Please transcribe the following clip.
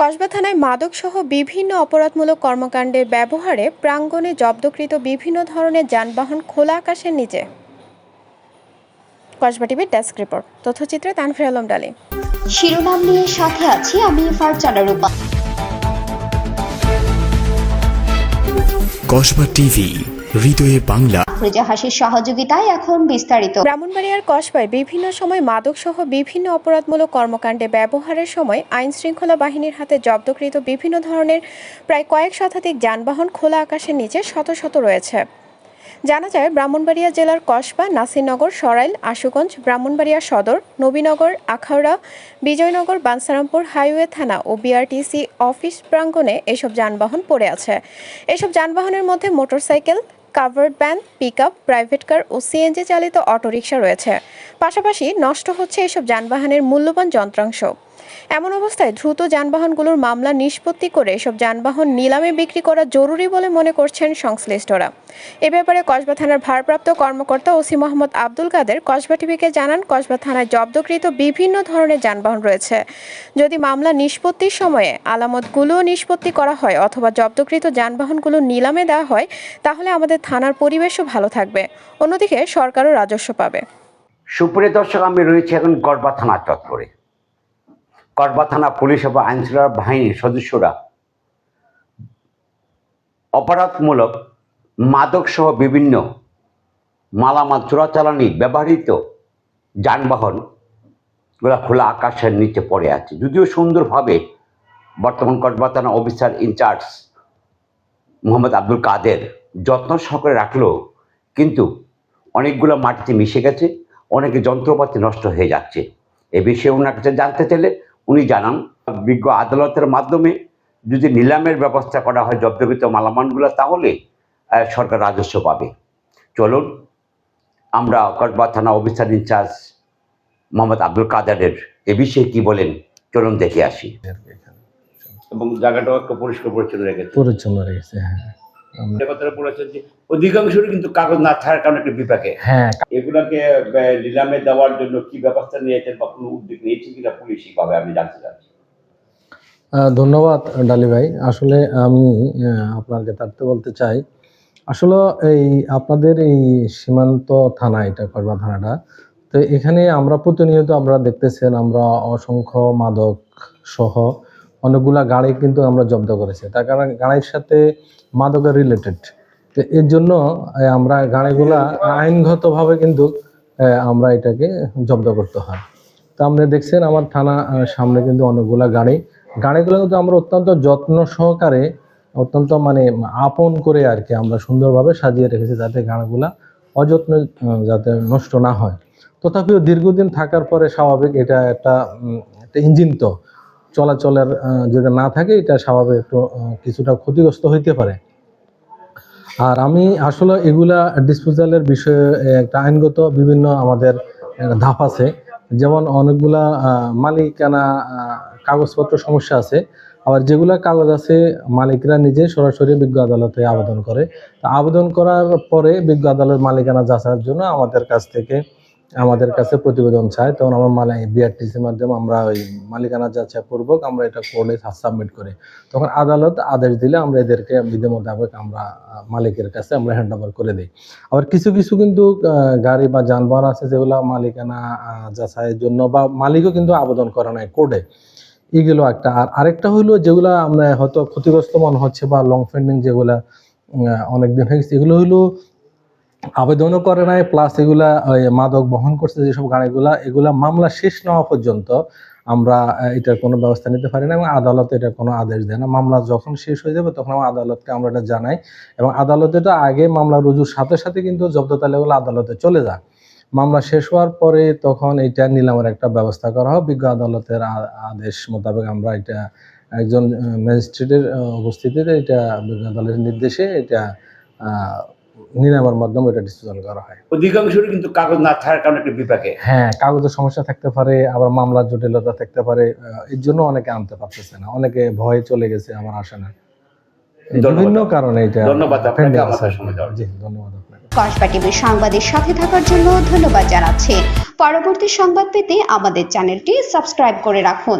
কসবা থানায় মাদকসহ বিভিন্ন অপরাধমূলক কর্মকাণ্ডে ব্যবহারে প্রাঙ্গণে জব্দকৃত বিভিন্ন ধরনের যানবাহন খোলা আকাশের নিচে। কসবা টিভির ডেস্ক রিপোর্ট। তথ্যচিত্রে তানফির আলম ডালি। শিরোনাম নিয়ে সাথে আছি আমি ফারজানা রূপা। কসবা টিভি হৃদয়ে বাংলা। আফরোজা হাসির সহযোগিতায় এখন বিস্তারিত। ব্রাহ্মণবাড়িয়ার কসবায় বিভিন্ন সময় মাদকসহ বিভিন্ন অপরাধমূলক কর্মকাণ্ডে ব্যবহারের সময় আইন শৃঙ্খলা বাহিনীর হাতে জব্দকৃত বিভিন্ন ধরনের প্রায় কয়েক শতাধিক যানবাহন খোলা আকাশের নিচে শত শত রয়েছে। জানা যায় ব্রাহ্মণবাড়িয়া জেলার কসবা নাসিরনগর সরাইল আশুগঞ্জ ব্রাহ্মণবাড়িয়া সদর নবীনগর আখাউড়া বিজয়নগর বানসারামপুর হাইওয়ে থানা ও বিআরটিসি অফিস প্রাঙ্গণে এসব যানবাহন পড়ে আছে। এসব যানবাহনের মধ্যে motorcycle covered van pickup private car ও সিএনজি চালিত অটোরিকশা রয়েছে। পাশাপাশি নষ্ট হচ্ছে এসব যানবাহনের মূল্যবান যন্ত্রাংশ। এমন অবস্থায় দ্রুত যানবাহনগুলোর মামলা নিষ্পত্তি করে এসব যানবাহন নিলামে বিক্রি করা জরুরি বলে মনে করছেন সংশ্লিষ্টরা। এ ব্যাপারে কসবা থানার ভারপ্রাপ্ত কর্মকর্তা ওসি মোহাম্মদ আব্দুল কাদের কসবা টিভিকে জানান, কসবা থানায় জব্দকৃত বিভিন্ন ধরনের যানবাহন রয়েছে। যদি মামলা নিষ্পত্তির সময়ে আলামতগুলোও নিষ্পত্তি করা হয় অথবা জব্দকৃত যানবাহনগুলো নিলামে দেওয়া হয়, তাহলে আমাদের থানার পরিবেশও ভালো থাকবে। অন্যদিকে সরকারও রাজস্ব পাবে। সুপ্রিয় দর্শক, আমি রয়েছি এখন গড়বা থানা চত্বরে। গড়বা থানা পুলিশ এবং আইনশৃঙ্খলা বাহিনীর সদস্যরা অপরাধমূলক মাদকসহ বিভিন্ন মালামাল চোরাচালানি ব্যবহৃত যানবাহনগুলা খোলা আকাশের নিচে পড়ে আছে। যদিও সুন্দরভাবে বর্তমান কসবা থানা officer in charge Mohammad Abdul Kader যত্ন সহকারে রাখলেও কিন্তু অনেকগুলো মাটিতে মিশে গেছে, অনেকে যন্ত্রপাতি নষ্ট হয়ে যাচ্ছে। এ বিষয়ে ওনার কাছে জানতে চাইলে উনি জানান বিজ্ঞ আদালতের মাধ্যমে যদি নিলামের ব্যবস্থা করা হয় জব্দকৃত মালামানগুলো তাহলে সরকার রাজস্ব পাবে। চলুন আমরা কসবা থানা officer in charge Mohammad Abdul কাদারের এ বিষয়ে কি বলেন চলুন দেখে আসি। এবং জায়গাটাও একটা পরিষ্কার পরিচ্ছন্ন রেখেছে। পরিচ্ছন্ন রেখেছে হ্যাঁ। কথাটা বলেছেন যে অধিকাংশই কিন্তু কাগজ না থাকার কারণে একটা বিপাকে। হ্যাঁ এগুলোকে নিলামে দেওয়ার জন্য কি ব্যবস্থা নিয়েছেন বা কোনো উদ্যোগ নিয়েছে কিনা পুলিশ আমি জানতে চাচ্ছি। ধন্যবাদ ডালি ভাই। আসলে আমি আপনার যথার্থ বলতে চাই। আসলে এই আপনাদের এই সীমান্ত থানা এটা করবা থানাটা তো এখানে আমরা প্রতিনিয়ত আমরা দেখতেছেন আমরা অসংখ্য মাদক সহ অনেকগুলা গাড়ি কিন্তু আমরা জব্দ করেছি। তার কারণ গাড়ির সাথে মাদকের রিলেটেড তো এর জন্য আমরা গাড়িগুলা আইনগতভাবে কিন্তু আমরা এটাকে জব্দ করতে হয়। তো আপনি দেখছেন আমার থানা সামনে কিন্তু অনেকগুলা গাড়ি। গাড়িগুলো কিন্তু আমরা অত্যন্ত যত্ন সহকারে, অত্যন্ত মানে আপন করে আর কি আমরা সুন্দরভাবে সাজিয়ে রেখেছি যাতে গাড়িগুলা অযত্ন যাতে নষ্ট না হয়। তথাপিও দীর্ঘদিন থাকার পরে স্বাভাবিক এটা একটা একটা ইঞ্জিন তো। চলাচলের যদি না থাকে, এটা স্বাভাবিক একটু কিছুটা ক্ষতিগ্রস্ত হইতে পারে। আর আমি আসলে এগুলা ডিসপোজালের বিষয়ে একটা আইনগত বিভিন্ন আমাদের ধাপ আছে। যেমন অনেকগুলা মালিকানা কাগজপত্র সমস্যা আছে। আবার যেগুলা কাগজ আছে, মালিকরা নিজে সরাসরি বিজ্ঞ আদালতে আবেদন করে। আবেদন করার পরে বিজ্ঞ আদালত মালিকানা যাচাইয়ের জন্য আমাদের কাছ থেকে আমাদের কাছে প্রতিবেদন চায়, তখন আমরা মালি বিআরটিসির মাধ্যমে আমরা ওই মালিকানা যাচাই পূর্বক আমরা এটা কোর্টে সাবমিট করি। তখন আদালত আদেশ দিলে আমরা এদেরকে বিধি মোতাবেক আমরা, মালিকের কাছে আমরা হ্যান্ড ওভার করে দিই। আবার কিছু কিছু কিন্তু গাড়ি বা যানবাহন আছে যেগুলো মালিকানা যাচাইয়ের জন্য বা মালিকও কিন্তু আবেদন করে নাই কোর্টে এগুলো একটা। আর আরেকটা হইল যেগুলা আমরা হয়তো ক্ষতিগ্রস্ত মনে হচ্ছে বা লং ফেন্ডিং যেগুলা অনেকদিন হয়ে গেছে, এগুলো হইল আবেদনও করে নাই প্লাস এগুলা মাদক বহন করছে যেসব গাড়িগুলা, এগুলা মামলা শেষ না হওয়া পর্যন্ত আমরা এটার কোনো ব্যবস্থা নিতে পারি না এবং আদালত এটা কোনো আদেশ দেয় না। মামলা যখন শেষ হয়ে যাবে তখন আমরা আদালতকে আমরা এটা জানাই এবং আদালতে এটা আগে মামলা রুজুর সাথে সাথে কিন্তু জব্দ তালিকাগুলো আদালতে চলে যায়। মামলা শেষ হওয়ার পরে তখন এটা নিলামের একটা ব্যবস্থা করা হয় বিজ্ঞ আদালতের আদেশ মোতাবেক আমরা এটা, একজন ম্যাজিস্ট্রেটের উপস্থিতিতে এটা বিজ্ঞ আদালতের নির্দেশে এটা নিলামের মাধ্যমে এটা ডিসপোজাল করা হয়। অধিকাংশই কিন্তু কাগজ না থাকার কারণে একটা বিপাকে। হ্যাঁ কাগজের সমস্যা থাকতে পারে আবার মামলার জটিলতা থাকতে পারে এর জন্য অনেকে আনতে পারতেছে না। অনেকে ভয়ে চলে গেছে আমার আসে না বিভিন্ন কারণে এটা ধন্যবাদ আপনাকে। আমাদের সময় দেওয়ার জি ধন্যবাদ আপনাকে। কসবা টিভির সংবাদের সাথে থাকার জন্য ধন্যবাদ জানাচ্ছি। পরবর্তী সংবাদ পেতে আমাদের চ্যানেলটি সাবস্ক্রাইব করে রাখুন।